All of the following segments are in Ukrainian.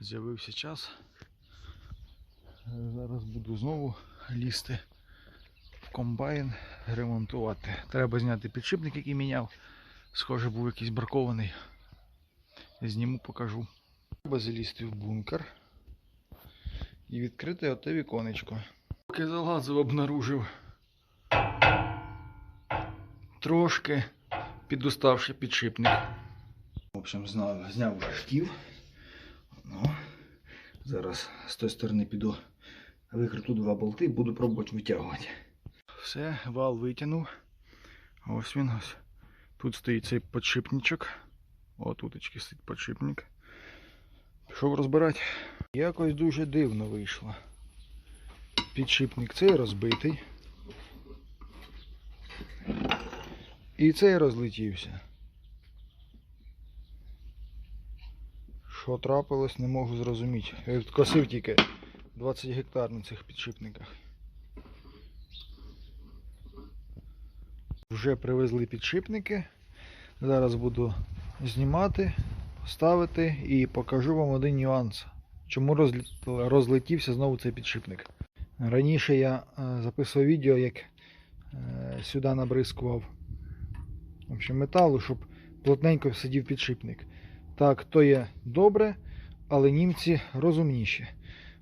з'явився час. Зараз буду знову лізти в комбайн ремонтувати. Треба зняти підшипник, який міняв. Схоже, був якийсь бракований. Зніму, покажу. Треба залізти в бункер і відкрити оте віконечко. Поки залазив, обнаружив трошки підуставший підшипник. В общем, зняв вже шків. Ну, зараз з тої сторони піду викруту два болти, буду пробувати витягувати. Все, вал витягнув. Ось він ось. Тут стоїть цей подшипничок. О, туточки стоїть подшипник. Пішов розбирати. Якось дуже дивно вийшло. Підшипник цей розбитий. І цей розлетівся. Що трапилось, не можу зрозуміти. Косив тільки 20 гектар на цих підшипниках. Вже привезли підшипники. Зараз буду знімати, ставити і покажу вам один нюанс. Чому розлетівся знову цей підшипник. Раніше я е, записував відео, як е, сюди набризкував в металу, щоб плотненько сидів підшипник. Так, то є добре, але німці розумніші.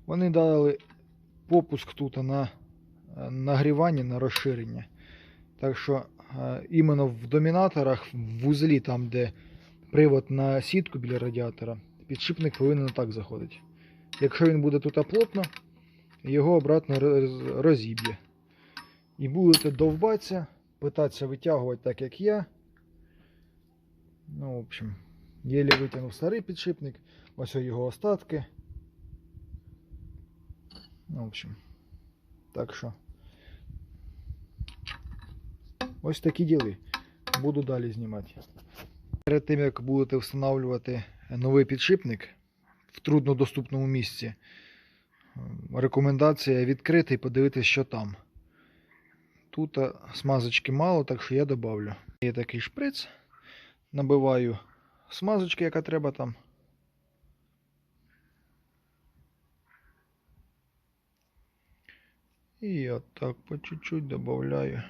Вони дали попуск тут на нагрівання, на розширення. Так що е, іменно в домінаторах, в вузлі, там, де привод на сітку біля радіатора, підшипник повинен так заходити. Якщо він буде тут плотно, його обратно розіб'є. І будете довбатися, питатися витягувати так, як я. Ну, в общем, єлі витягнув старий підшипник, ось його остатки. Ну, в общем, так що. Ось такі діли. Буду далі знімати. Перед тим, як будете встановлювати новий підшипник в труднодоступному місці, рекомендація відкрити і подивитися, що там. Тут смазочки мало, так що я добавлю. Є такий шприц. Набиваю смазочки, яка треба там. І отак по чуть-чуть добавляю.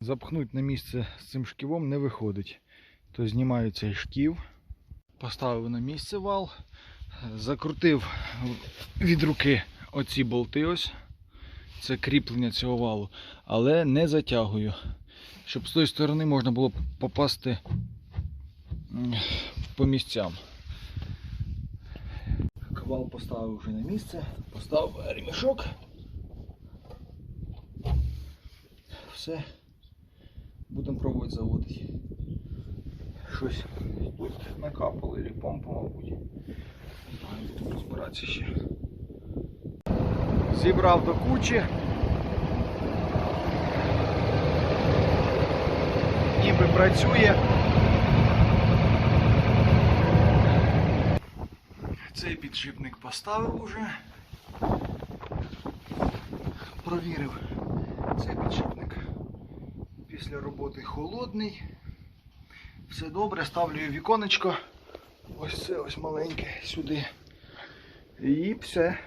Запхнуть на місце з цим шківом не виходить. То знімаю цей шків, поставив на місце вал, закрутив від руки оці болти ось. Це кріплення цього валу, але не затягую. Щоб з тої сторони можна було попасти по місцям. Вал поставив вже на місце, поставив ремішок. Все. Будемо пробувати заводити. Щось тут накапало, або помпа, мабуть. Будемо розбиратися ще. Зібрав до кучі. Ніби працює. Цей підшипник поставив уже. Провірив цей підшипник після роботи холодний. Все добре, ставлю віконечко. Ось це ось маленьке сюди. І все.